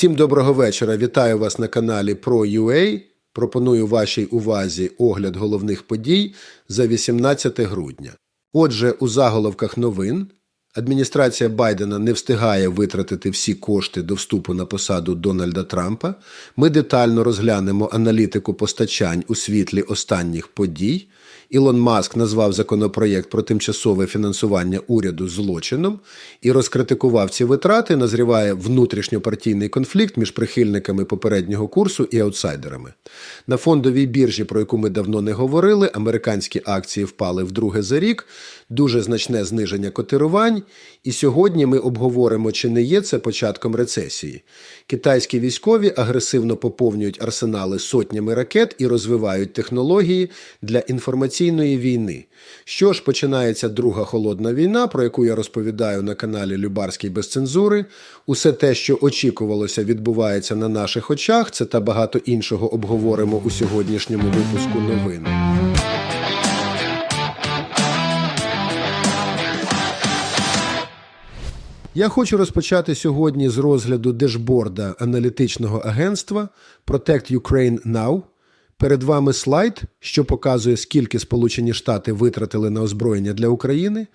Всім доброго вечора. Вітаю вас на каналі ProUA. Пропоную вашій увазі огляд головних подій за 18 грудня. Отже, у заголовках новин адміністрація Байдена не встигає витратити всі кошти до вступу на посаду Дональда Трампа. Ми детально розглянемо аналітику постачань у світлі останніх подій. Ілон Маск назвав законопроєкт про тимчасове фінансування уряду злочином і розкритикував ці витрати. Назріває внутрішньопартійний конфлікт між прихильниками попереднього курсу і аутсайдерами. На фондовій біржі, про яку ми давно не говорили, американські акції впали вдруге за рік, дуже значне зниження котирувань. І сьогодні ми обговоримо, чи не є це початком рецесії. Китайські військові агресивно поповнюють арсенали сотнями ракет і розвивають технології для інформаційної війни. Що ж починається друга холодна війна, про яку я розповідаю на каналі Любарський без цензури. Усе те, що очікувалося, відбувається на наших очах. Це та багато іншого обговоримо у сьогоднішньому випуску новин. Я хочу розпочати сьогодні з розгляду дешборда аналітичного агентства Protect Ukraine Now. Перед вами слайд, що показує, скільки Сполучені Штати витратили на озброєння для України.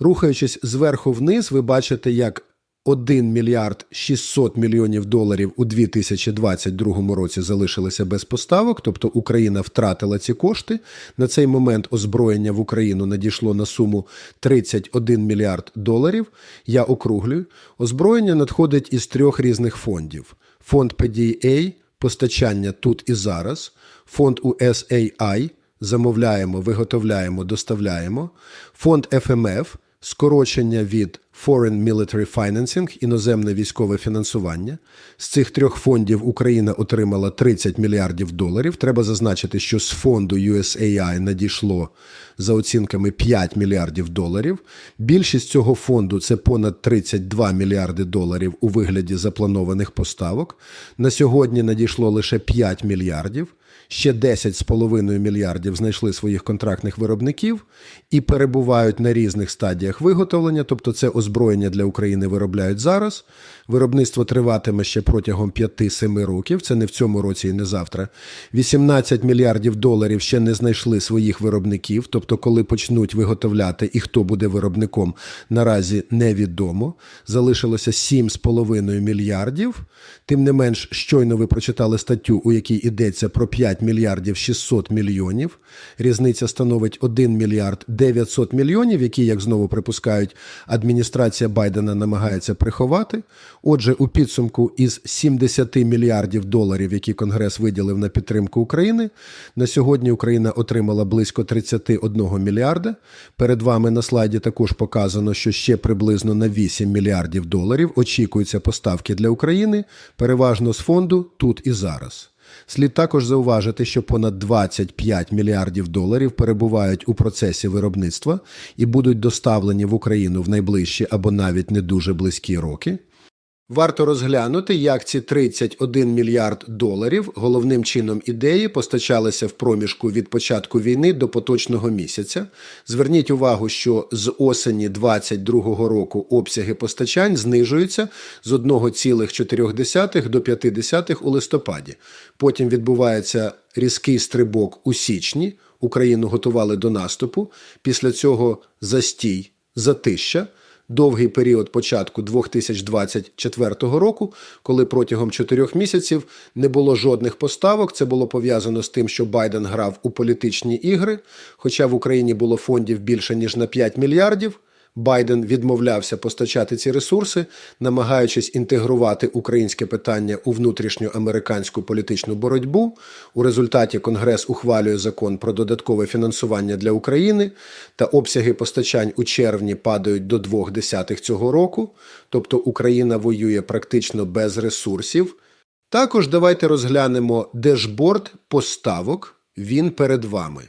Рухаючись зверху вниз, ви бачите, як 1 мільярд 600 мільйонів доларів у 2022 році залишилися без поставок, тобто Україна втратила ці кошти. На цей момент озброєння в Україну надійшло на суму 31 мільярд доларів. Я округлюю. Озброєння надходить із трьох різних фондів: фонд PDA, постачання тут і зараз, фонд USAI, замовляємо, виготовляємо, доставляємо, фонд FMF, скорочення від Foreign Military Financing, іноземне військове фінансування. З цих трьох фондів Україна отримала 30 мільярдів доларів. Треба зазначити, що з фонду USAI надійшло за оцінками 5 мільярдів доларів. Більшість цього фонду це понад 32 мільярди доларів у вигляді запланованих поставок. На сьогодні надійшло лише 5 мільярдів. Ще 10,5 мільярдів знайшли своїх контрактних виробників і перебувають на різних стадіях виготовлення, тобто це озброєння для України виробляють зараз. Виробництво триватиме ще протягом 5-7 років. Це не в цьому році і не завтра. 18 мільярдів доларів ще не знайшли своїх виробників. Тобто, коли почнуть виготовляти і хто буде виробником, наразі невідомо. Залишилося 7,5 мільярдів. Тим не менш, щойно ви прочитали статтю, у якій йдеться про 5 мільярдів 600 мільйонів. Різниця становить 1 мільярд 900 мільйонів, які, як знову припускають, адміністрація Байдена намагається приховати. Отже, у підсумку із 70 мільярдів доларів, які Конгрес виділив на підтримку України, на сьогодні Україна отримала близько 31 мільярда. Перед вами на слайді також показано, що ще приблизно на 8 мільярдів доларів очікуються поставки для України, переважно з фонду тут і зараз. Слід також зауважити, що понад 25 мільярдів доларів перебувають у процесі виробництва і будуть доставлені в Україну в найближчі або навіть не дуже близькі роки. Варто розглянути, як ці 31 мільярд доларів головним чином ідеї постачалися в проміжку від початку війни до поточного місяця. Зверніть увагу, що з осені 2022 року обсяги постачань знижуються з 1,4 до 0,5 у листопаді. Потім відбувається різкий стрибок у січні. Україну готували до наступу. Після цього застій, затища довгий період початку 2024 року, коли протягом чотирьох місяців не було жодних поставок. Це було пов'язано з тим, що Байден грав у політичні ігри. Хоча в Україні було фондів більше ніж на 5 мільярдів. Байден відмовлявся постачати ці ресурси, намагаючись інтегрувати українське питання у внутрішню американську політичну боротьбу. У результаті Конгрес ухвалює закон про додаткове фінансування для України, та обсяги постачань у червні падають до двох десятих цього року. Тобто Україна воює практично без ресурсів. Також давайте розглянемо дешборд поставок. Він перед вами.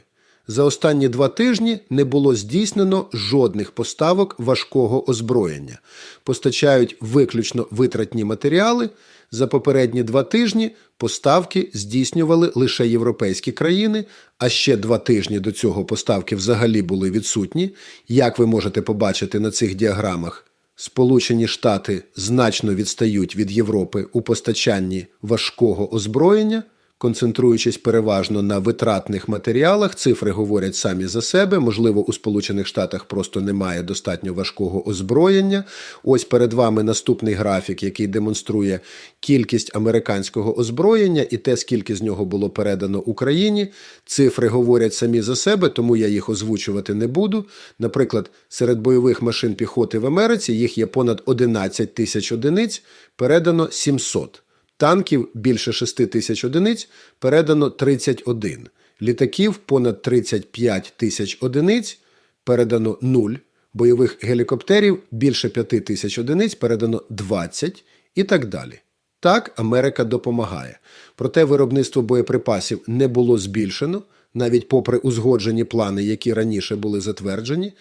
За останні два тижні не було здійснено жодних поставок важкого озброєння. Постачають виключно витратні матеріали. За попередні два тижні поставки здійснювали лише європейські країни, а ще два тижні до цього поставки взагалі були відсутні. Як ви можете побачити на цих діаграмах, Сполучені Штати значно відстають від Європи у постачанні важкого озброєння, концентруючись переважно на витратних матеріалах. Цифри говорять самі за себе. Можливо, у Сполучених Штатах просто немає достатньо важкого озброєння. Ось перед вами наступний графік, який демонструє кількість американського озброєння і те, скільки з нього було передано Україні. Цифри говорять самі за себе, тому я їх озвучувати не буду. Наприклад, серед бойових машин піхоти в Америці їх є понад 11 тисяч одиниць, передано 700. Танків більше 6 тисяч одиниць передано 31. Літаків понад 35 тисяч одиниць передано 0. Бойових гелікоптерів більше 5 тисяч одиниць передано 20 і так далі. Так, Америка допомагає. Проте виробництво боєприпасів не було збільшено, навіть попри узгоджені плани, які раніше були затверджені.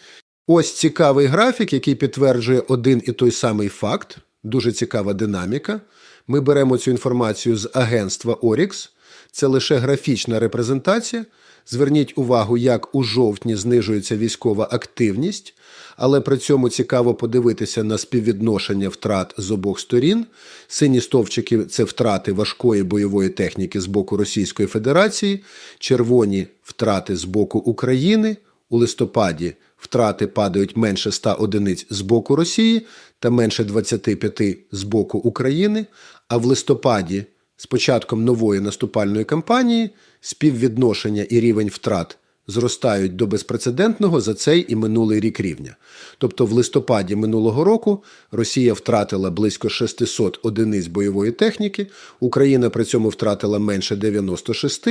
Ось цікавий графік, який підтверджує один і той самий факт. Дуже цікава динаміка. Ми беремо цю інформацію з агентства Орікс. Це лише графічна репрезентація. Зверніть увагу, як у жовтні знижується військова активність, але при цьому цікаво подивитися на співвідношення втрат з обох сторін. Сині стовпчики це втрати важкої бойової техніки з боку Російської Федерації, червоні втрати з боку України. У листопаді втрати падають менше 100 одиниць з боку Росії та менше 25 з боку України. А в листопаді, з початком нової наступальної кампанії, співвідношення і рівень втрат зростають до безпрецедентного за цей і минулий рік рівня. Тобто в листопаді минулого року Росія втратила близько 600 одиниць бойової техніки, Україна при цьому втратила менше 96,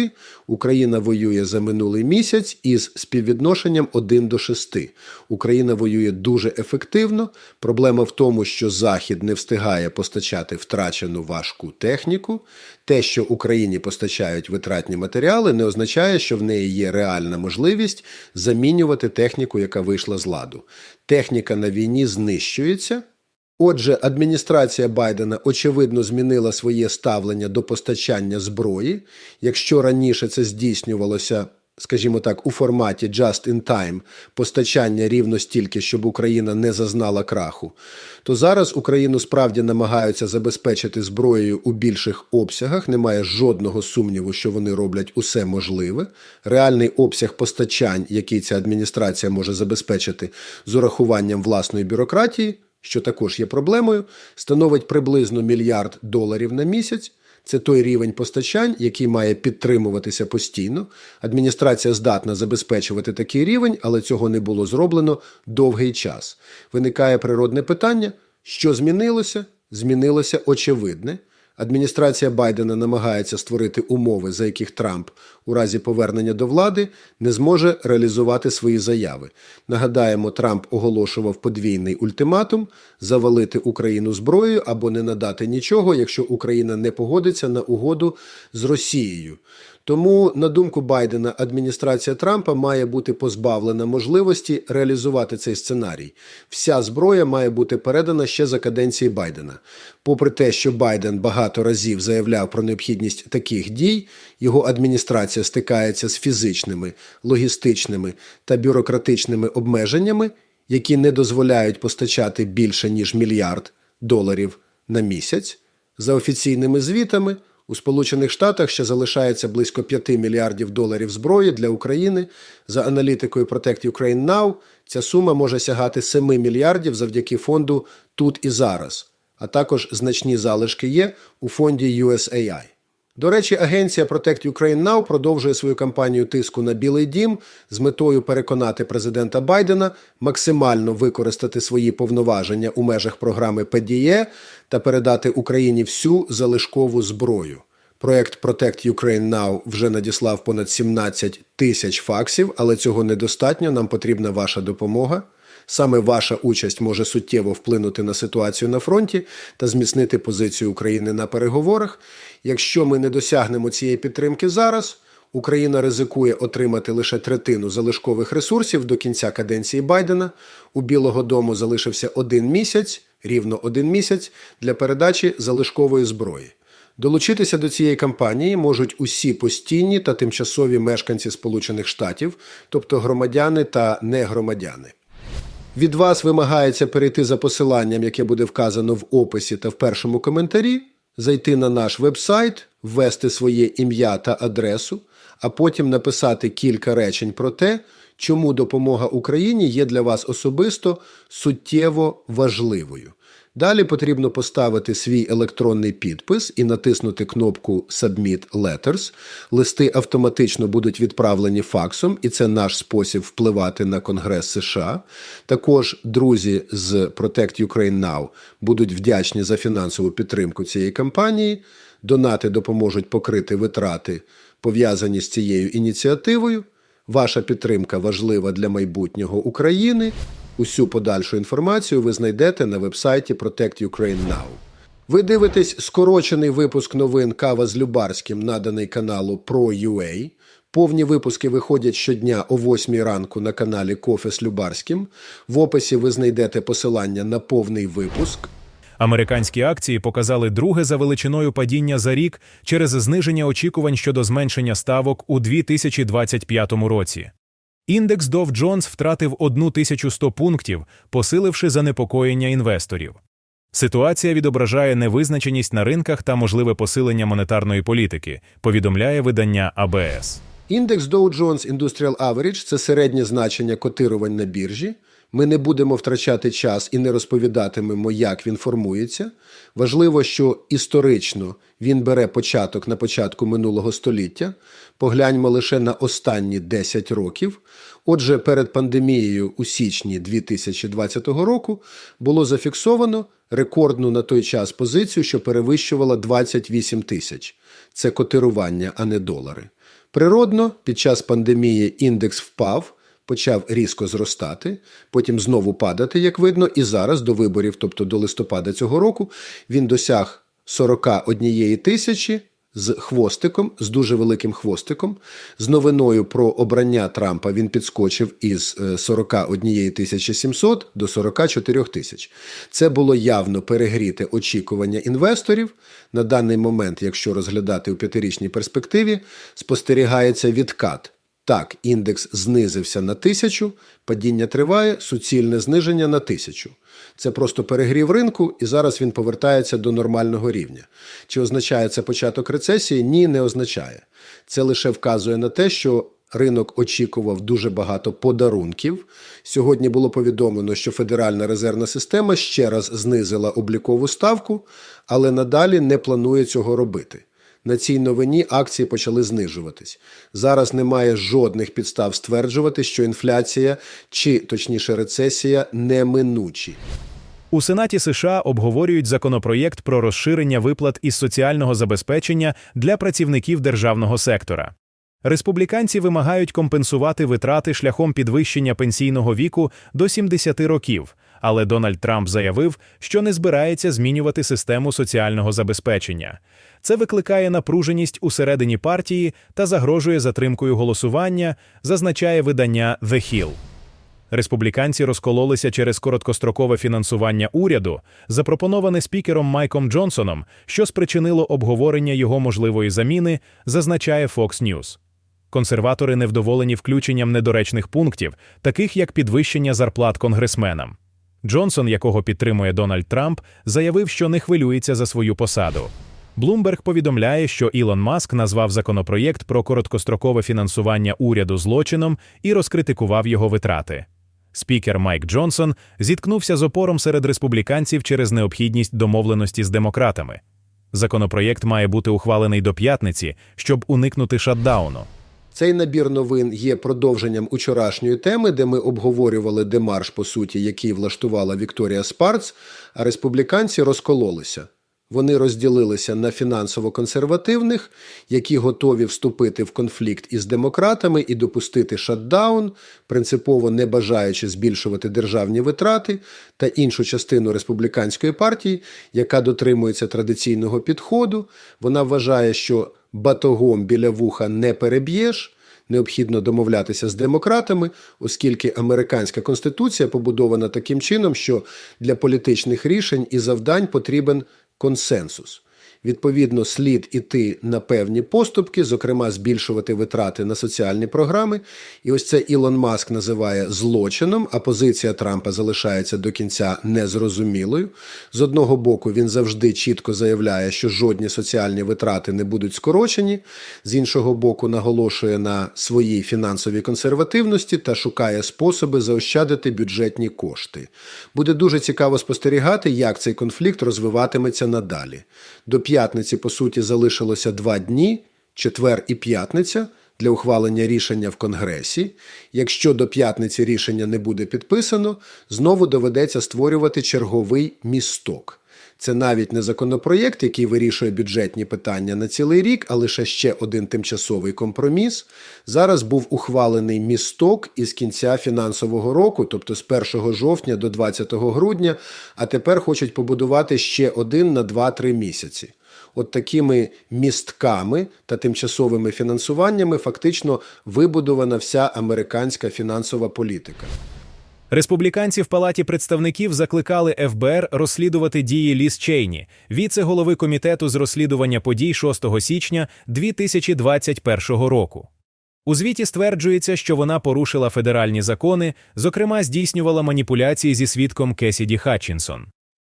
Україна воює за минулий місяць із співвідношенням 1 до 6. Україна воює дуже ефективно. Проблема в тому, що Захід не встигає постачати втрачену важку техніку. Те, що Україні постачають витратні матеріали, не означає, що в неї є реальна можливість замінювати техніку, яка вийшла з ладу. Техніка на війні знищується. Отже, адміністрація Байдена очевидно змінила своє ставлення до постачання зброї. Якщо раніше це здійснювалося, скажімо так, у форматі just in time постачання рівно стільки, щоб Україна не зазнала краху, то зараз Україну справді намагаються забезпечити зброєю у більших обсягах. Немає жодного сумніву, що вони роблять усе можливе. Реальний обсяг постачань, який ця адміністрація може забезпечити з урахуванням власної бюрократії що також є проблемою, становить приблизно мільярд доларів на місяць. Це той рівень постачань, який має підтримуватися постійно. Адміністрація здатна забезпечувати такий рівень, але цього не було зроблено довгий час. Виникає природне питання, що змінилося? Змінилося очевидне. Адміністрація Байдена намагається створити умови, за яких Трамп у разі повернення до влади не зможе реалізувати свої заяви. Нагадаємо, Трамп оголошував подвійний ультиматум завалити Україну зброєю або не надати нічого, якщо Україна не погодиться на угоду з Росією. Тому, на думку Байдена, адміністрація Трампа має бути позбавлена можливості реалізувати цей сценарій. Вся зброя має бути передана ще за каденції Байдена. Попри те, що Байден багато разів заявляв про необхідність таких дій, його адміністрація стикається з фізичними, логістичними та бюрократичними обмеженнями, які не дозволяють постачати більше ніж мільярд доларів на місяць за офіційними звітами. У Сполучених Штатах ще залишається близько 5 мільярдів доларів зброї для України. За аналітикою Protect Ukraine Now ця сума може сягати 7 мільярдів завдяки фонду тут і зараз, а також значні залишки є у фонді USAI. До речі, агенція Protect Ukraine Now продовжує свою кампанію тиску на Білий Дім з метою переконати президента Байдена максимально використати свої повноваження у межах програми ПДЄ та передати Україні всю залишкову зброю. Проект Protect Ukraine Now вже надіслав понад 17 тисяч факсів, але цього недостатньо. Нам потрібна ваша допомога. Саме ваша участь може суттєво вплинути на ситуацію на фронті та зміцнити позицію України на переговорах. Якщо ми не досягнемо цієї підтримки зараз, Україна ризикує отримати лише третину залишкових ресурсів до кінця каденції Байдена. У Білого Дому залишився один місяць, рівно один місяць для передачі залишкової зброї. Долучитися до цієї кампанії можуть усі постійні та тимчасові мешканці Сполучених Штатів, тобто громадяни та негромадяни. Від вас вимагається перейти за посиланням, яке буде вказано в описі та в першому коментарі, зайти на наш вебсайт, ввести своє ім'я та адресу, а потім написати кілька речень про те, чому допомога Україні є для вас особисто суттєво важливою. Далі потрібно поставити свій електронний підпис і натиснути кнопку Submit Letters. Листи автоматично будуть відправлені факсом, і це наш спосіб впливати на Конгрес США. Також друзі з Protect Ukraine Now будуть вдячні за фінансову підтримку цієї кампанії. Донати допоможуть покрити витрати, пов'язані з цією ініціативою. Ваша підтримка важлива для майбутнього України. Усю подальшу інформацію ви знайдете на вебсайті Protect Ukraine Now. Ви дивитесь скорочений випуск новин Кава з Любарським, наданий каналу Pro.ua. Повні випуски виходять щодня о 8 ранку на каналі Кофе з Любарським. В описі ви знайдете посилання на повний випуск. Американські акції показали друге за величиною падіння за рік через зниження очікувань щодо зменшення ставок у 2025 році. Індекс Dow Jones втратив 1100 пунктів, посиливши занепокоєння інвесторів. Ситуація відображає невизначеність на ринках та можливе посилення монетарної політики, повідомляє видання АБС. Індекс Dow Jones Industrial Average – це середнє значення котирувань на біржі. Ми не будемо втрачати час і не розповідатимемо, як він формується. Важливо, що історично він бере початок на початку минулого століття. Погляньмо лише на останні 10 років. Отже, перед пандемією у січні 2020 року було зафіксовано рекордну на той час позицію, що перевищувала 28 тисяч. Це котирування, а не долари. Природно, під час пандемії індекс впав, почав різко зростати, потім знову падати, як видно, і зараз до виборів, тобто до листопада цього року, він досяг 41 тисячі з хвостиком, з дуже великим хвостиком. З новиною про обрання Трампа він підскочив із е, 41 тисячі 700 до 44 тисяч. Це було явно перегріте очікування інвесторів. На даний момент, якщо розглядати у п'ятирічній перспективі, спостерігається відкат. Так, індекс знизився на тисячу, падіння триває, суцільне зниження на тисячу. Це просто перегрів ринку, і зараз він повертається до нормального рівня. Чи означає це початок рецесії? Ні, не означає. Це лише вказує на те, що ринок очікував дуже багато подарунків. Сьогодні було повідомлено, що Федеральна резервна система ще раз знизила облікову ставку, але надалі не планує цього робити. На цій новині акції почали знижуватись. Зараз немає жодних підстав стверджувати, що інфляція чи точніше рецесія неминучі. У Сенаті США обговорюють законопроєкт про розширення виплат із соціального забезпечення для працівників державного сектора. Республіканці вимагають компенсувати витрати шляхом підвищення пенсійного віку до 70 років, але Дональд Трамп заявив, що не збирається змінювати систему соціального забезпечення. Це викликає напруженість усередині партії та загрожує затримкою голосування, зазначає видання The Hill. Республіканці розкололися через короткострокове фінансування уряду, запропоноване спікером Майком Джонсоном, що спричинило обговорення його можливої заміни, зазначає Fox News. Консерватори невдоволені включенням недоречних пунктів, таких як підвищення зарплат конгресменам. Джонсон, якого підтримує Дональд Трамп, заявив, що не хвилюється за свою посаду. Блумберг повідомляє, що Ілон Маск назвав законопроєкт про короткострокове фінансування уряду злочином і розкритикував його витрати. Спікер Майк Джонсон зіткнувся з опором серед республіканців через необхідність домовленості з демократами. Законопроєкт має бути ухвалений до п'ятниці, щоб уникнути шатдауну. Цей набір новин є продовженням учорашньої теми, де ми обговорювали демарш, по суті, який влаштувала Вікторія Спарц, а республіканці розкололися. Вони розділилися на фінансово-консервативних, які готові вступити в конфлікт із демократами і допустити шатдаун, принципово не бажаючи збільшувати державні витрати, та іншу частину республіканської партії, яка дотримується традиційного підходу. Вона вважає, що батогом біля вуха не переб'єш. Необхідно домовлятися з демократами, оскільки американська конституція побудована таким чином, що для політичних рішень і завдань потрібен консенсус. Відповідно, слід іти на певні поступки, зокрема, збільшувати витрати на соціальні програми. І ось це Ілон Маск називає злочином, а позиція Трампа залишається до кінця незрозумілою. З одного боку, він завжди чітко заявляє, що жодні соціальні витрати не будуть скорочені. З іншого боку, наголошує на своїй фінансовій консервативності та шукає способи заощадити бюджетні кошти. Буде дуже цікаво спостерігати, як цей конфлікт розвиватиметься надалі. До п'ятниці, по суті, залишилося два дні четвер і п'ятниця для ухвалення рішення в Конгресі. Якщо до п'ятниці рішення не буде підписано, знову доведеться створювати черговий місток. Це навіть не законопроєкт, який вирішує бюджетні питання на цілий рік, а лише ще один тимчасовий компроміс. Зараз був ухвалений місток із кінця фінансового року, тобто з 1 жовтня до 20 грудня, а тепер хочуть побудувати ще один на 2-3 місяці. От такими містками та тимчасовими фінансуваннями фактично вибудована вся американська фінансова політика. Республіканці в Палаті представників закликали ФБР розслідувати дії Ліс Чейні, віце-голови комітету з розслідування подій 6 січня 2021 року. У звіті стверджується, що вона порушила федеральні закони, зокрема здійснювала маніпуляції зі свідком Кесіді Хатчінсон.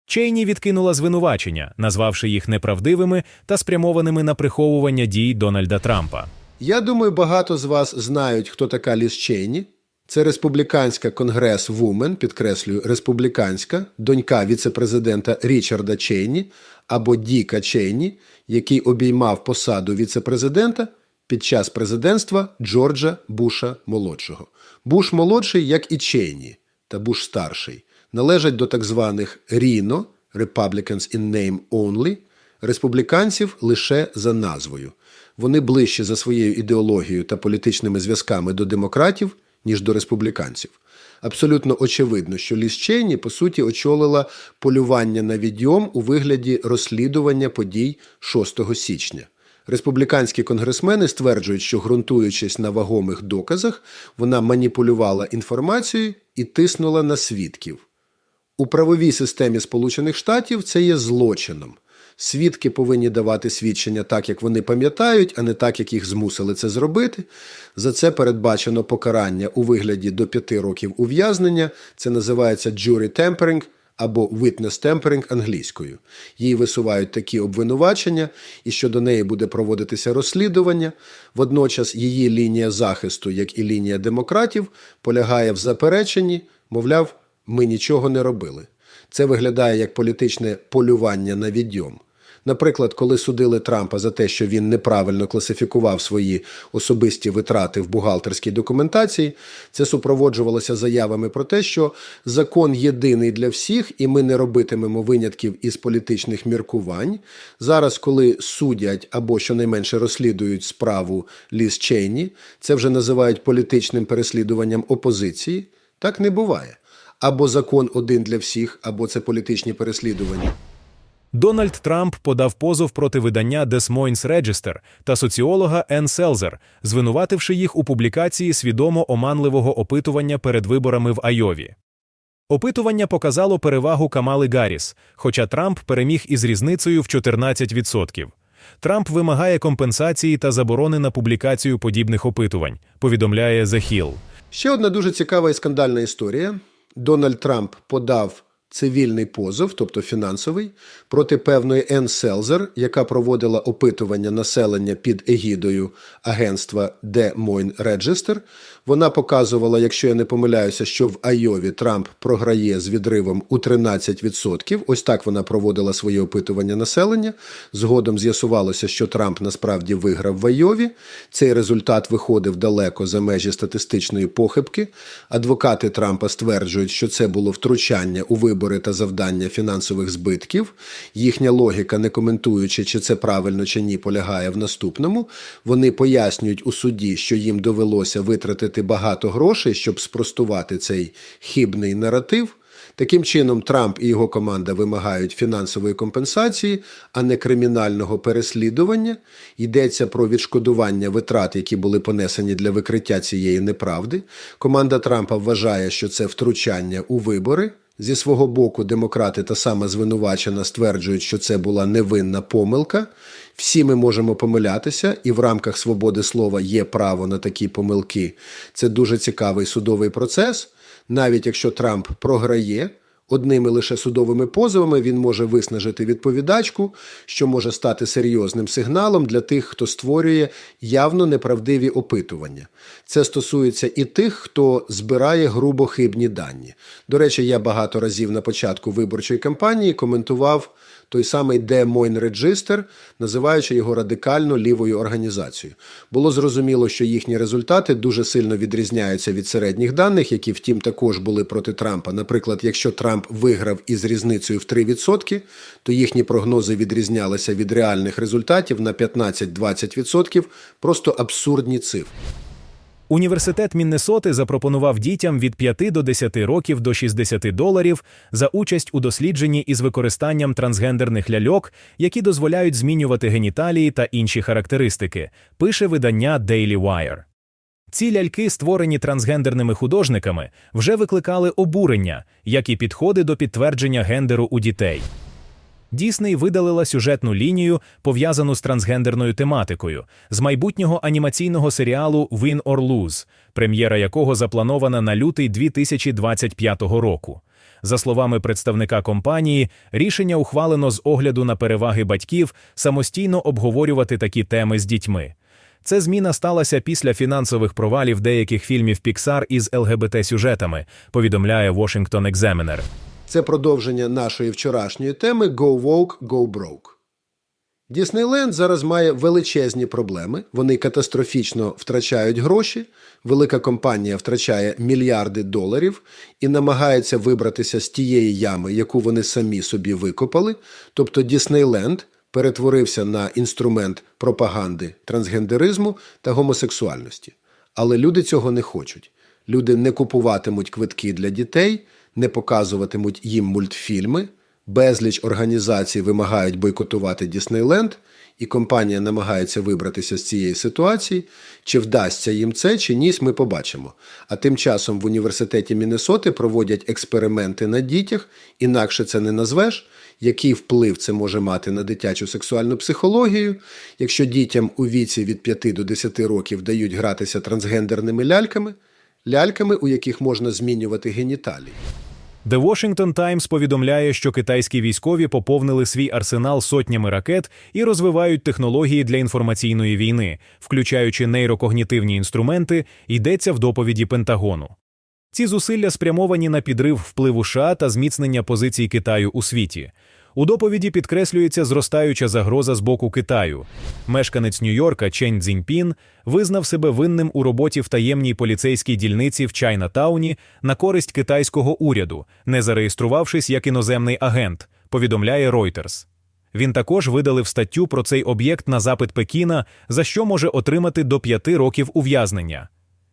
Чейні відкинула звинувачення, назвавши їх неправдивими та спрямованими на приховування дій Дональда Трампа. Я думаю, багато з вас знають, хто така Ліз Чейні. Це республіканська конгрес Вумен, підкреслюю, республіканська донька віцепрезидента Річарда Чейні або Діка Чейні, який обіймав посаду віцепрезидента під час президентства Джорджа Буша молодшого. Буш молодший, як і Чейні, та Буш старший, належать до так званих Ріно Republicans in name only, республіканців лише за назвою. Вони ближче за своєю ідеологією та політичними зв'язками до демократів, ніж до республіканців. Абсолютно очевидно, що Ліс Чейні, по суті, очолила полювання на відьом у вигляді розслідування подій 6 січня. Республіканські конгресмени стверджують, що, ґрунтуючись на вагомих доказах, вона маніпулювала інформацією і тиснула на свідків. У правовій системі Сполучених Штатів це є злочином. Свідки повинні давати свідчення так, як вони пам'ятають, а не так, як їх змусили це зробити. За це передбачено покарання у вигляді до п'яти років ув'язнення. Це називається jury tampering або witness tampering англійською. Їй висувають такі обвинувачення, і щодо неї буде проводитися розслідування. Водночас її лінія захисту, як і лінія демократів, полягає в запереченні, мовляв, ми нічого не робили. Це виглядає як політичне полювання на відьом. Наприклад, коли судили Трампа за те, що він неправильно класифікував свої особисті витрати в бухгалтерській документації, це супроводжувалося заявами про те, що закон єдиний для всіх, і ми не робитимемо винятків із політичних міркувань. Зараз, коли судять або щонайменше розслідують справу Ліз Чейні, це вже називають політичним переслідуванням опозиції. Так не буває. Або закон один для всіх, або це політичні переслідування. Дональд Трамп подав позов проти видання Des Moines Register та соціолога Енн Селзер, звинувативши їх у публікації свідомо оманливого опитування перед виборами в Айові. Опитування показало перевагу Камали Гарріс, хоча Трамп переміг із різницею в 14%. Трамп вимагає компенсації та заборони на публікацію подібних опитувань, повідомляє The Hill. Ще одна дуже цікава і скандальна історія. Дональд Трамп подав цивільний позов, тобто фінансовий, проти певної Енн Селзер, яка проводила опитування населення під егідою агентства Des Moines Register. Вона показувала, якщо я не помиляюся, що в Айові Трамп програє з відривом у 13%. Ось так вона проводила своє опитування населення. Згодом з'ясувалося, що Трамп насправді виграв в Айові. Цей результат виходив далеко за межі статистичної похибки. Адвокати Трампа стверджують, що це було втручання у вибори та завдання фінансових збитків. Їхня логіка, не коментуючи, чи це правильно чи ні, полягає в наступному. Вони пояснюють у суді, що їм довелося витратити багато грошей, щоб спростувати цей хибний наратив. Таким чином, Трамп і його команда вимагають фінансової компенсації, а не кримінального переслідування. Йдеться про відшкодування витрат, які були понесені для викриття цієї неправди. Команда Трампа вважає, що це втручання у вибори. Зі свого боку, демократи та сама звинувачена стверджують, що це була невинна помилка. Всі ми можемо помилятися, і в рамках свободи слова є право на такі помилки. Це дуже цікавий судовий процес. Навіть якщо Трамп програє, одними лише судовими позовами він може виснажити відповідачку, що може стати серйозним сигналом для тих, хто створює явно неправдиві опитування. Це стосується і тих, хто збирає грубо хибні дані. До речі, я багато разів на початку виборчої кампанії коментував той самий Де Реджистер, називаючи його радикально лівою організацією. Було зрозуміло, що їхні результати дуже сильно відрізняються від середніх даних, які, втім, також були проти Трампа. Наприклад, якщо Трамп виграв із різницею в 3%, то їхні прогнози відрізнялися від реальних результатів на 15-20%. Просто абсурдні цифри. Університет Міннесоти запропонував дітям від 5 до 10 років до 60 доларів за участь у дослідженні із використанням трансгендерних ляльок, які дозволяють змінювати геніталії та інші характеристики, пише видання Daily Wire. Ці ляльки, створені трансгендерними художниками, вже викликали обурення, як і підходи до підтвердження гендеру у дітей. Дісней видалила сюжетну лінію, пов'язану з трансгендерною тематикою, з майбутнього анімаційного серіалу Win or Lose, прем'єра якого запланована на лютий 2025 року. За словами представника компанії, рішення ухвалено з огляду на переваги батьків самостійно обговорювати такі теми з дітьми. Це зміна сталася після фінансових провалів деяких фільмів Pixar із ЛГБТ-сюжетами, повідомляє Washington Examiner. Це продовження нашої вчорашньої теми Go Woke, Go Broke. Діснейленд зараз має величезні проблеми. Вони катастрофічно втрачають гроші. Велика компанія втрачає мільярди доларів і намагається вибратися з тієї ями, яку вони самі собі викопали. Тобто Діснейленд перетворився на інструмент пропаганди трансгендеризму та гомосексуальності. Але люди цього не хочуть. Люди не купуватимуть квитки для дітей, не показуватимуть їм мультфільми. Безліч організацій вимагають бойкотувати Діснейленд, і компанія намагається вибратися з цієї ситуації. Чи вдасться їм це, чи ні, ми побачимо. А тим часом в університеті Міннесоти проводять експерименти на дітях, інакше це не назвеш. Який вплив це може мати на дитячу сексуальну психологію, якщо дітям у віці від 5 до 10 років дають гратися трансгендерними ляльками, ляльками, у яких можна змінювати геніталії. The Washington Times повідомляє, що китайські військові поповнили свій арсенал сотнями ракет і розвивають технології для інформаційної війни, включаючи нейрокогнітивні інструменти, йдеться в доповіді Пентагону. Ці зусилля спрямовані на підрив впливу США та зміцнення позицій Китаю у світі. У доповіді підкреслюється зростаюча загроза з боку Китаю. Мешканець Нью-Йорка Чен Цзіньпін визнав себе винним у роботі в таємній поліцейській дільниці в Чайнатауні на користь китайського уряду, не зареєструвавшись як іноземний агент, повідомляє Reuters. Він також видалив статтю про цей об'єкт на запит Пекіна, за що може отримати до п'яти років ув'язнення.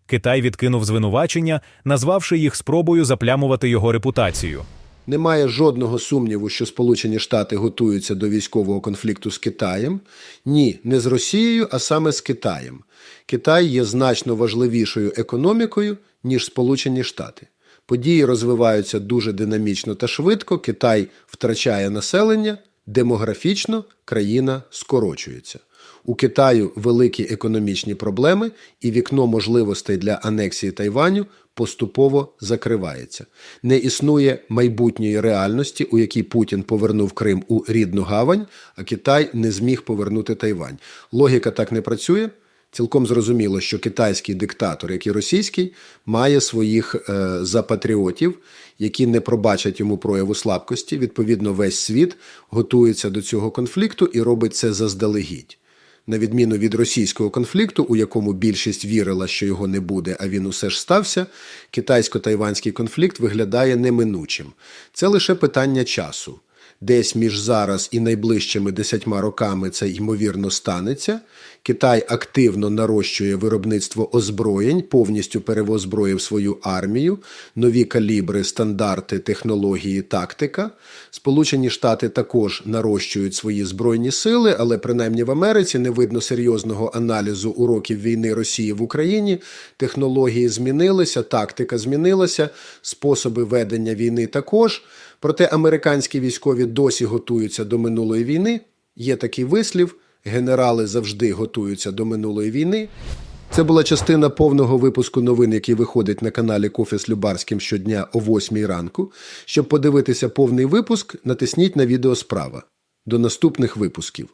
Китай відкинув звинувачення, назвавши їх спробою заплямувати його репутацію. Немає жодного сумніву, що Сполучені Штати готуються до військового конфлікту з Китаєм. Ні, не з Росією, а саме з Китаєм. Китай є значно важливішою економікою, ніж Сполучені Штати. Події розвиваються дуже динамічно та швидко. Китай втрачає населення, демографічно країна скорочується. У Китаю великі економічні проблеми, і вікно можливостей для анексії Тайваню поступово закривається. Не існує майбутньої реальності, у якій Путін повернув Крим у рідну гавань, а Китай не зміг повернути Тайвань. Логіка так не працює. Цілком зрозуміло, що китайський диктатор, як і російський, має своїх е, запатріотів, які не пробачать йому прояву слабкості. Відповідно, весь світ готується до цього конфлікту і робить це заздалегідь. На відміну від російського конфлікту, у якому більшість вірила, що його не буде, а він усе ж стався, китайсько-тайванський конфлікт виглядає неминучим. Це лише питання часу. Десь між зараз і найближчими десятьма роками це ймовірно станеться. Китай активно нарощує виробництво озброєнь, повністю перевозброїв свою армію, нові калібри, стандарти, технології, тактика. Сполучені Штати також нарощують свої збройні сили, але принаймні в Америці не видно серйозного аналізу уроків війни Росії в Україні. Технології змінилися, тактика змінилася, способи ведення війни також. Проте американські військові досі готуються до минулої війни. Є такий вислів: генерали завжди готуються до минулої війни. Це була частина повного випуску новин, який виходить на каналі Кофе з Любарським щодня о 8 ранку. Щоб подивитися повний випуск, натисніть на відео справа. До наступних випусків.